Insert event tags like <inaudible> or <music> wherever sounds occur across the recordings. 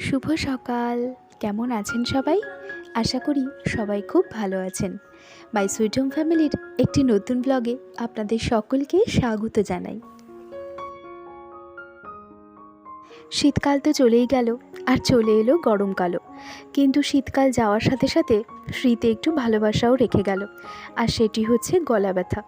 শুভ সকাল। কেমন আছেন সবাই? আশা করি সবাই খুব ভালো আছেন। মাই সুইট হোম ফ্যামিলির একটি নতুন ব্লগে আপনাদের সকলকে স্বাগত জানাই। শীতকাল তো চলেই গেল, আর চলে এলো গরমকালও। কিন্তু শীতকাল যাওয়ার সাথে সাথে শীতে একটু ভালোবাসাও রেখে গেল, আর সেটি হচ্ছে গলা ব্যথা।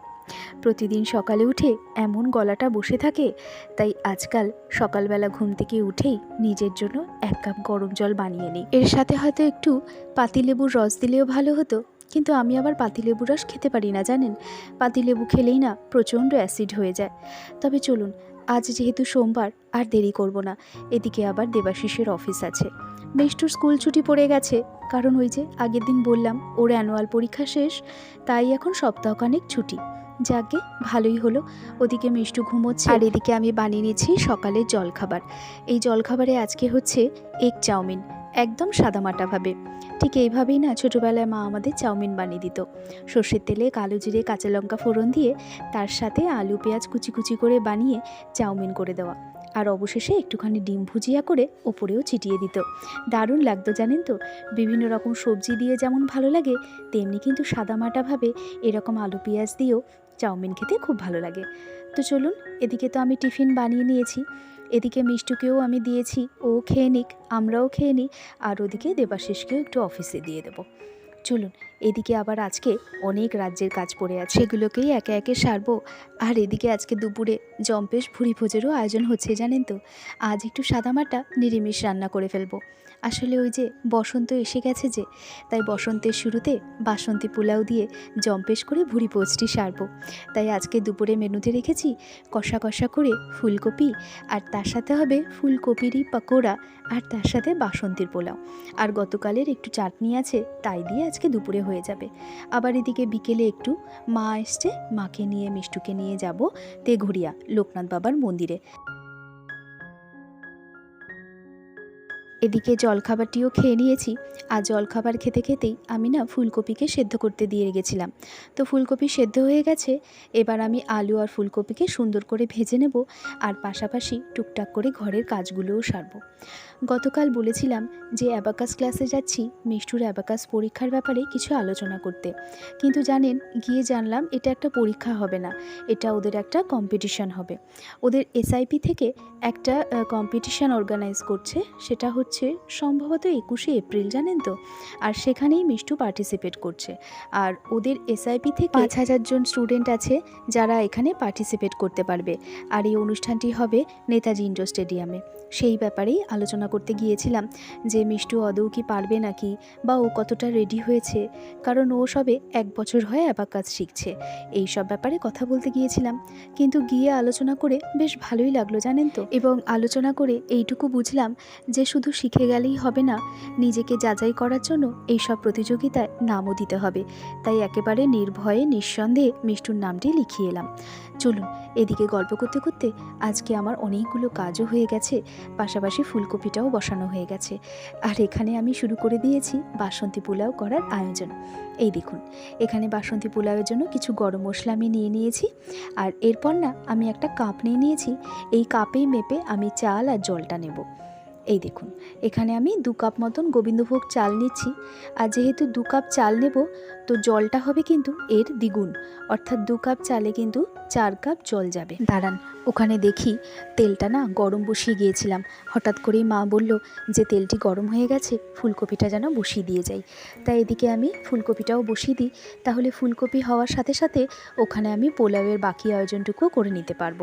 প্রতিদিন সকালে উঠে এমন গলাটা বসে থাকে, তাই আজকাল সকালবেলা ঘুম থেকে উঠেই নিজের জন্য এক কাপ গরম জল বানিয়ে নিই। এর সাথে হয়তো একটু পাতিলেবুর রস দিলেও ভালো হতো, কিন্তু আমি আবার পাতিলেবুর রস খেতে পারি না, জানেন? পাতিলেবু খেলেই না প্রচণ্ড অ্যাসিড হয়ে যায়। তবে চলুন, আজ যেহেতু সোমবার, আর দেরি করব না, এদিকে আবার দেবাশিসের অফিস আছে। বেষ্টুর স্কুল ছুটি পড়ে গেছে, কারণ ওই যে আগের দিন বললাম, ওর অ্যানুয়াল পরীক্ষা শেষ, তাই এখন সপ্তাহখানেক ছুটি। যাকে ভালোই হলো। ওদিকে মিষ্টু ঘুমোচ্ছে। আর এদিকে আমি বানিয়ে নিচ্ছি সকালের জলখাবার। এই জলখাবারে আজকে হচ্ছে এগ চাউমিন, একদম সাদামাটাভাবে ঠিক এইভাবেই না ছোটোবেলায় মা আমাদের চাউমিন বানিয়ে দিত। সর্ষের তেলে কালো জিরে, কাঁচা লঙ্কা ফোড়ন দিয়ে তার সাথে আলু, পেঁয়াজ কুচি কুচি করে বানিয়ে চাউমিন করে দেওয়া। আর অবশেষে একটুখানি ডিম ভুজিয়া করে ওপরেও ছিটিয়ে দিত। দারুণ লাগতো জানেন তো? বিভিন্ন রকম সবজি দিয়ে যেমন ভালো লাগে, তেমনি কিন্তু সাদামাটাভাবে এরকম আলু, পেঁয়াজ দিয়েও চাউমিন খেতে খুব ভালো লাগে। তো চলুন, এদিকে তো আমি টিফিন বানিয়ে নিয়েছি। এদিকে মিষ্টুকেও আমি দিয়েছি, ও খেয়ে নিক, আমরাও খেয়ে নিই, আর ওদিকে দেবাশিসকেও একটু অফিসে দিয়ে দেবো। চলুন এদিকে আবার আজকে অনেক রাজ্যের কাজ পড়ে আছে। সেগুলোকেই একে একে সারবো। আর এদিকে আজকে দুপুরে জম্পেশ ভুড়ি ভোজেরও আয়োজন হচ্ছে, জানেন তো? আজ একটু সাদামাটা নিরামিষ রান্না করে ফেলব। আসলে ওই যে বসন্ত এসে গেছে যে, তাই বসন্তের শুরুতে বাসন্তী পোলাও দিয়ে জম্পেশ করে ভুড়ি পোচটি সারবো। তাই আজকে দুপুরে মেনুতে রেখেছি কষা কষা করে ফুলকপি, আর তার সাথে হবে ফুলকপিরই পকোড়া, আর তার সাথে বাসন্তীর পোলাও। আর গতকালের একটু চাটনি আছে, তাই দিয়ে আজকে দুপুরে হয়ে যাবে। আবার এদিকে বিকেলে একটু মা এসছে, মাকে নিয়ে মিষ্টুকে নিয়ে যাব তেঘুরিয়া, লোকনাথ বাবার মন্দিরে। এদিকে জলখাবারটিও খেয়ে নিয়েছি আর জলখাবার খেতে খেতেই আমি না ফুলকপিকে সেদ্ধ করতে দিয়ে গেছিলাম তো ফুলকপি সেদ্ধ হয়ে গেছে, এবার আমি আলু আর ফুলকপিকে সুন্দর করে ভেজে নেব আর পাশাপাশি টুকটাক করে ঘরের কাজগুলোও সারবো। গতকাল বলেছিলাম যে অ্যাবাকাস ক্লাসে যাচ্ছি, মিষ্টুর অ্যাবাকাস পরীক্ষার ব্যাপারে কিছু আলোচনা করতে। কিন্তু জানেন, গিয়ে জানলাম এটা একটা পরীক্ষা হবে না, এটা ওদের একটা কম্পিটিশন হবে। ওদের এসআইপি থেকে একটা কম্পিটিশন অর্গানাইজ করছে, সেটা হচ্ছে সম্ভবত একুশে এপ্রিল, জানেন তো? আর সেখানেই মিষ্টু পার্টিসিপেট করছে। আর ওদের এসআইপি থেকে পাঁচ হাজার জন স্টুডেন্ট আছে যারা এখানে পার্টিসিপেট করতে পারবে। আর এই অনুষ্ঠানটি হবে নেতাজি ইন্ডোর স্টেডিয়ামে। সেই ব্যাপারেই আলোচনা করতে গিয়েছিলাম যে মিষ্টু আদৌ কি পারবে নাকি বা ও কতটা রেডি হয়েছে? কারণ ও সবে এক বছর হয়ে অ্যাবাক কাজ শিখছে। এই সব ব্যাপারে কথা বলতে গিয়েছিলাম। কিন্তু গিয়ে আলোচনা করে বেশ ভালোই লাগল, জানেন তো? এবং আলোচনা করে এইটুকু বুঝলাম যে শুধু শিখে গেলেই হবে না, নিজেকে যাচাই করার জন্য এই সব প্রতিযোগিতায় নামও দিতে হবে। তাই একেবারে নির্ভয়ে, নিঃসন্দেহে মিষ্টুর নামটি লিখিয়ে এলাম। চলুন, এদিকে গল্প করতে করতে আজকে আমার অনেকগুলো কাজও হয়ে গেছে। পাশাপাশি ফুলকপিটাও বসানো হয়ে গেছে। আর এখানে আমি শুরু করে দিয়েছি বাসন্তী পোলাও করার আয়োজন। এই দেখুন, এখানে বাসন্তী পোলাওয়ের জন্য কিছু গরম মশলা আমি নিয়ে নিয়েছি। আর এরপর না, আমি একটা কাপ নিয়ে নিয়েছি। এই কাপেই মেপে আমি চাল আর জলটা নেব। এই দেখুন, এখানে আমি দু কাপ মতন গোবিন্দভোগ চাল নিচ্ছি। আর যেহেতু দু কাপ চাল নেব, তো জলটা হবে কিন্তু এর দ্বিগুণ। অর্থাৎ দু কাপ চালে কিন্তু চার কাপ জল যাবে। দাঁড়ান, ওখানে দেখি তেলটা না গরম বসিয়ে গিয়েছিলাম। হঠাৎ করেই মা বলল যে তেলটি গরম হয়ে গেছে, ফুলকপিটা যেন বসিয়ে দিয়ে যাই। তাই এদিকে আমি ফুলকপিটাও বসিয়ে দিই, তাহলে ফুলকপি হওয়ার সাথে সাথে ওখানে আমি পোলাওয়ের বাকি আয়োজনটুকুও করে নিতে পারব।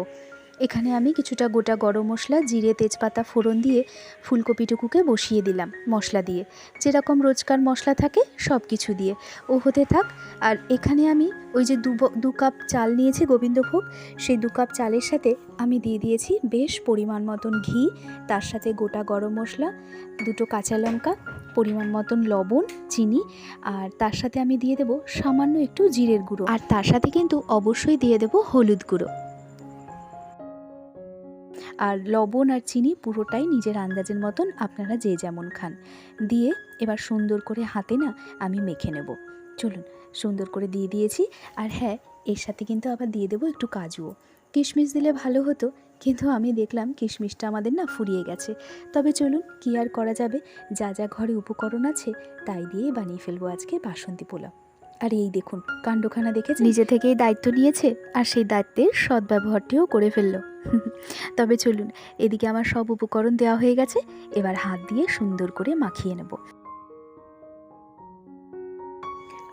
এখানে আমি কিছুটা গোটা গরম মশলা, জিরে, তেজপাতা, ফোড়ন দিয়ে ফুলকপিটুকুকে বসিয়ে দিলাম মশলা দিয়ে। যেরকম রোজকার মশলা থাকে সব কিছু দিয়ে। ও হতে থাক, আর এখানে আমি ওই যে দু কাপ চাল নিয়েছি গোবিন্দভোগ, সেই দু কাপ চালের সাথে আমি দিয়ে দিয়েছি বেশ পরিমাণ মতন ঘি, তার সাথে গোটা গরম মশলা, দুটো কাঁচা লঙ্কা, পরিমাণ মতন লবণ, চিনি, আর তার সাথে আমি দিয়ে দেবো সামান্য একটু জিরের গুঁড়ো। আর তার সাথে কিন্তু অবশ্যই দিয়ে দেবো হলুদ গুঁড়ো। আর লবণ আর চিনি পুরোটাই নিজের আন্দাজের মতন আপনারা যে যেমন খান। দিয়ে এবার সুন্দর করে হাতে না আমি মেখে নেব। চলুন, সুন্দর করে দিয়ে দিয়েছি। আর হ্যাঁ এর সাথে কিন্তু আবার দিয়ে দেবো একটু কাজুও। কিশমিশ দিলে ভালো হতো, কিন্তু আমি দেখলাম কিশমিশটা আমাদের না ফুরিয়ে গেছে। তবে চলুন, কী আর করা যাবে? যা যা ঘরে উপকরণ আছে, তাই দিয়েই বানিয়ে ফেলব আজকে বাসন্তী পোলাও। আর এই দেখুন, কাণ্ডখানা দেখে নিজে থেকেই দায়িত্ব নিয়েছে আর সেই দায়িত্বের সদ্ব্যবহারটিও করে ফেলল। <laughs> তবে চলুন, এদিকে আমার সব উপকরণ দেওয়া হয়ে গেছে, এবার হাত দিয়ে সুন্দর করে মাখিয়ে নেব।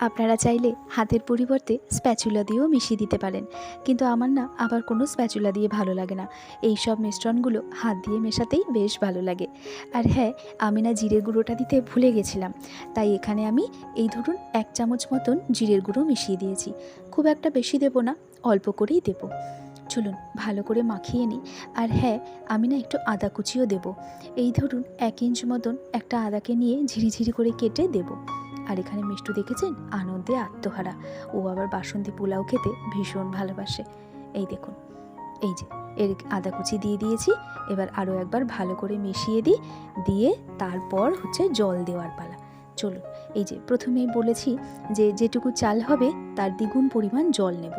আপনারা চাইলে হাতের পরিবর্তে স্প্যাচুলা দিয়েও মিশিয়ে দিতে পারেন। কিন্তু আমার না আবার কোনো স্প্যাচুলা দিয়ে ভালো লাগে না। এই সব মিশ্রণগুলো হাত দিয়ে মেশাতেই বেশ ভালো লাগে। আর হ্যাঁ আমি না জিরের গুঁড়োটা দিতে ভুলে গেছিলাম। তাই এখানে আমি এই ধরুন এক চামচ মতন জিরের গুঁড়ো মিশিয়ে দিয়েছি। খুব একটা বেশি দেবো না, অল্প করেই দেবো। চলুন, ভালো করে মাখিয়ে নিই। আর হ্যাঁ আমি না একটু আদা কুচিও দেব। এই ধরুন এক ইঞ্চ মতন একটা আদাকে নিয়ে ঝিরিঝিরি করে কেটে দেব। আর এখানে মিষ্টু দেখেছেন? আনন্দে আত্মহারা। ও আবার বাসন্তী পোলাও খেতে ভীষণ ভালোবাসে। এই দেখুন। এই যে, এর আদা কুচি দিয়ে দিয়েছি। এবার আরও একবার ভালো করে মিশিয়ে দিই। দিয়ে তারপর হচ্ছে জল দেওয়ার পালা। চলুন, এই যে প্রথমেই বলেছি যে যেটুকু চাল হবে, তার দ্বিগুণ পরিমাণ জল নেব।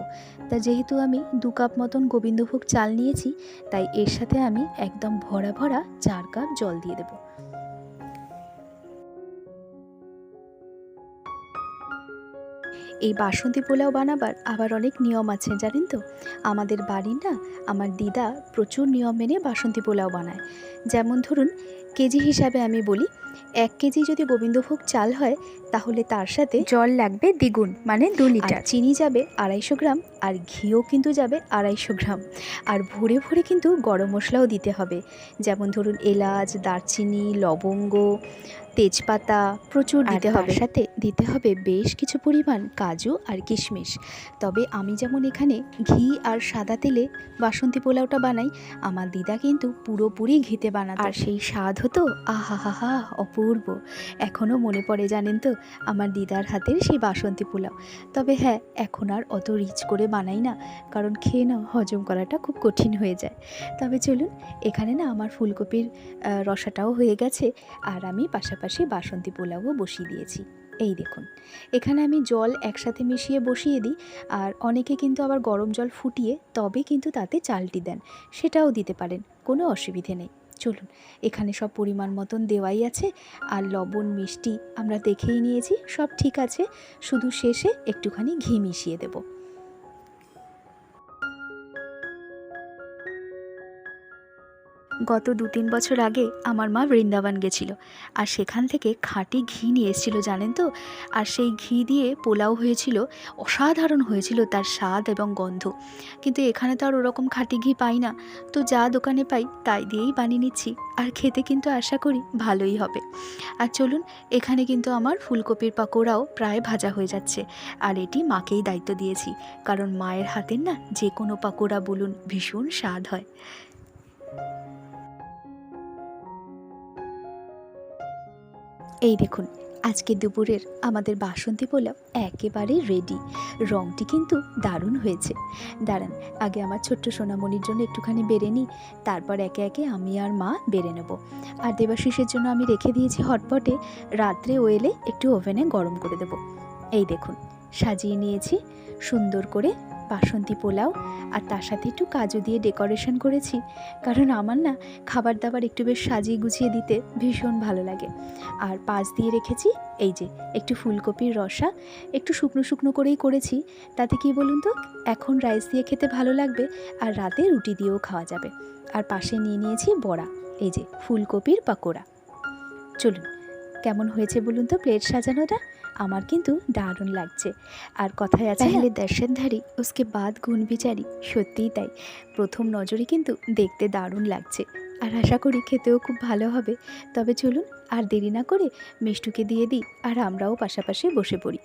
তা যেহেতু আমি দু কাপ মতন গোবিন্দভোগ চাল নিয়েছি, তাই এর সাথে আমি একদম ভরা ভরা চার কাপ জল দিয়ে দেবো। এই বাসন্তী পোলাও বানাবার আবার অনেক নিয়ম আছে, জানেন তো? আমাদের বাড়ি না, আমার দিদা প্রচুর নিয়ম মেনে বাসন্তী পোলাও বানায়। যেমন ধরুন, কেজি হিসাবে আমি বলি, এক কেজি যদি গোবিন্দভোগ চাল হয় তাহলে তার সাথে জল লাগবে দ্বিগুণ মানে দু লিটার। চিনি যাবে আড়াইশো গ্রাম আর ঘিও কিন্তু যাবে আড়াইশো গ্রাম। আর ভরে ভরে কিন্তু গরম মশলাও দিতে হবে। যেমন ধরুন এলাচ দারচিনি লবঙ্গ তেজপাতা প্রচুর দিতে হবে। সাথে দিতে হবে বেশ কিছু পরিমাণ কাজু আর কিশমিশ। তবে আমি যেমন এখানে ঘি আর সাদা তেলে বাসন্তী পোলাওটা বানাই আমার দিদা কিন্তু পুরোপুরি ঘিতে বানাতো। আর সেই স্বাদ হতো আহা হা হা অপূর্ব। এখনও মনে পড়ে জানেন তো আমার দিদার হাতের সেই বাসন্তী পোলাও। তবে হ্যাঁ এখন আর অত রিচ করে বানাই না, কারণ খেয়ে না হজম করাটা খুব কঠিন হয়ে যায়। তবে চলুন, এখানে না আমার ফুলকপির রসাটাও হয়ে গেছে, আর আমি পাশাপাশি বাসন্তী পোলাওও বসিয়ে দিয়েছি। এই দেখুন, এখানে আমি জল একসাথে মিশিয়ে বসিয়ে দিই, আর অনেকে কিন্তু আবার গরম জল ফুটিয়ে তবে কিন্তু তাতে চালটি দেন, সেটাও দিতে পারেন, কোনো অসুবিধে নেই। চলুন, এখানে সব পরিমাণ মতন দেওয়াই আছে। আর লবণ, মিষ্টি আমরা দেখেই নিয়েছি, সব ঠিক আছে। শুধু শেষে একটুখানি ঘি মিশিয়ে দেবো। গত দু তিন বছর আগে আমার মা বৃন্দাবন গেছিল। আর সেখান থেকে খাঁটি ঘি নিয়ে এসেছিল, জানেন তো? আর সেই ঘি দিয়ে পোলাও হয়েছিল, অসাধারণ হয়েছিল তার স্বাদ এবং গন্ধ। কিন্তু এখানে তো আর ওরকম খাঁটি ঘি পাই না। তো যা দোকানে পাই তাই দিয়েই বানিয়ে নিচ্ছি। আর খেতে কিন্তু আশা করি ভালোই হবে। আর চলুন, এখানে কিন্তু আমার ফুলকপির পাকোড়াও প্রায় ভাজা হয়ে যাচ্ছে। আর এটি মাকেই দায়িত্ব দিয়েছি। কারণ মায়ের হাতের না যে কোনো পাকোড়া বলুন, ভীষণ স্বাদ হয়। এই দেখুন, আজকে দুপুরের আমাদের বাসন্তী পোলাও একেবারে রেডি রঙটি কিন্তু দারুণ হয়েছে। দাঁড়ান, আগে আমার ছোট্ট সোনামণির জন্য একটুখানি বেড়ে নিই, তারপর একে একে আমি আর মা বেড়ে নেব। আর দেবাশিসের জন্য আমি রেখে দিয়েছি হটপটে, রাত্রে ও এলে একটু ওভেনে গরম করে দেব। এই দেখুন, সাজিয়ে নিয়েছি সুন্দর করে বাসন্তী পোলাও আর তার সাথে একটু কাজু দিয়ে ডেকোরেশন করেছি। কারণ আমার না খাবার দাবার একটু বেশ সাজিয়ে গুছিয়ে দিতে ভীষণ ভালো লাগে। আর পাশ দিয়ে রেখেছি, এই যে, একটু ফুলকপির রসা, একটু শুকনো শুকনো করেই করেছি। তাতে কি বলুন তো, এখন রাইস দিয়ে খেতে ভালো লাগবে আর রাতে রুটি দিয়েও খাওয়া যাবে। আর পাশে নিয়ে নিয়েছি বড়া, এই যে, ফুলকপির পাকোড়া। চলুন কেমন হয়েছে বলুন তো প্লেট সাজানোটা? আমার কিন্তু দারুণ লাগছে। আর কথায় আছে পহলে দর্শনধারী, উসকে বাদ গুণ বিচারি সত্যিই তাই। প্রথম নজরে কিন্তু দেখতে দারুণ লাগছে। আর আশা করি খেতেও খুব ভালো হবে। তবে চলুন, আর দেরি না করে মিষ্টুকে দিয়ে দিই, আর আমরাও পাশাপাশি বসে পড়ি।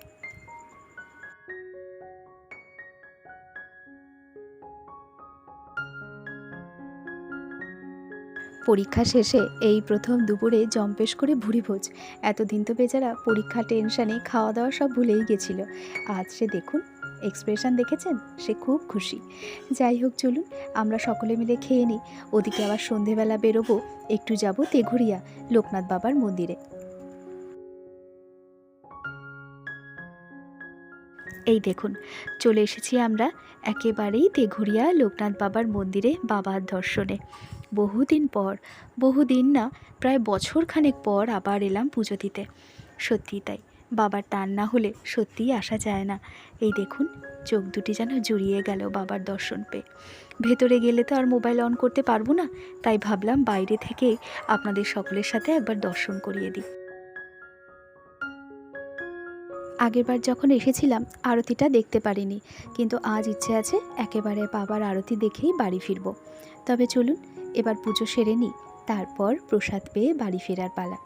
পরীক্ষা শেষে এই প্রথম দুপুরে জম্পেশ করে ভুড়ি ভোজ এতদিন তো বেচারা পরীক্ষা টেনশানে খাওয়া দাওয়া সব ভুলেই গেছিল। আজ সে দেখুন এক্সপ্রেশন দেখেছেন? সে খুব খুশি। যাই হোক, চলুন, আমরা সকলে মিলে খেয়ে নিই। ওদিকে আবার সন্ধেবেলা বেরোবো, একটু যাব তেঘুরিয়া, লোকনাথ বাবার মন্দিরে। এই দেখুন, চলে এসেছি আমরা একেবারেই তেঘুরিয়া, লোকনাথ বাবার মন্দিরে বাবার দর্শনে। বহুদিন পর, বহুদিন না, প্রায় বছরখানেক পর আবার এলাম পুজো দিতে। সত্যিই তাই, বাবার টান না হলে সত্যিই আসা যায় না। এই দেখুন, চোখ দুটি যেন জুড়িয়ে গেল বাবার দর্শন পেয়ে। ভেতরে গেলে তো আর মোবাইল অন করতে পারব না, তাই ভাবলাম বাইরে থেকে আপনাদের সকলের সাথে একবার দর্শন করিয়ে দিই। আগেরবার যখন এসেছিলাম, আরতিটা দেখতে পারিনি, কিন্তু আজ ইচ্ছে আছে একেবারে বাবার আরতি দেখেই বাড়ি ফিরবো। তবে চলুন এবার পুজো সেরে নিই তারপর প্রসাদ পেয়ে বাড়ি ফেরার পালা।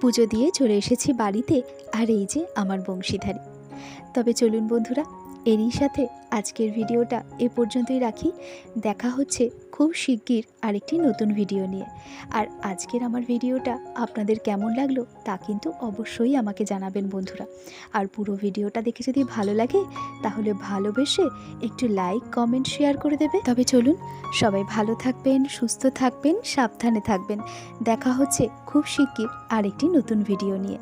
পুজো দিয়ে চলে এসেছি বাড়িতে, আর এই যে আমার বংশীধারী। তবে চলুন বন্ধুরা, এরই সাথে আজকের ভিডিওটা এ পর্যন্তই রাখি। দেখা হচ্ছে খুব শিগগির আরেকটি নতুন ভিডিও নিয়ে। আর আজকের আমার ভিডিওটা আপনাদের কেমন লাগল তা কিন্তু অবশ্যই আমাকে জানাবেন বন্ধুরা। আর পুরো ভিডিওটা দেখে যদি ভালো লাগে, তাহলে ভালোবেসে একটু লাইক কমেন্ট শেয়ার করে দেবে। তবে চলুন, সবাই ভালো থাকবেন, সুস্থ থাকবেন, সাবধানে থাকবেন। দেখা হচ্ছে খুব শিগগির আরেকটি নতুন ভিডিও নিয়ে।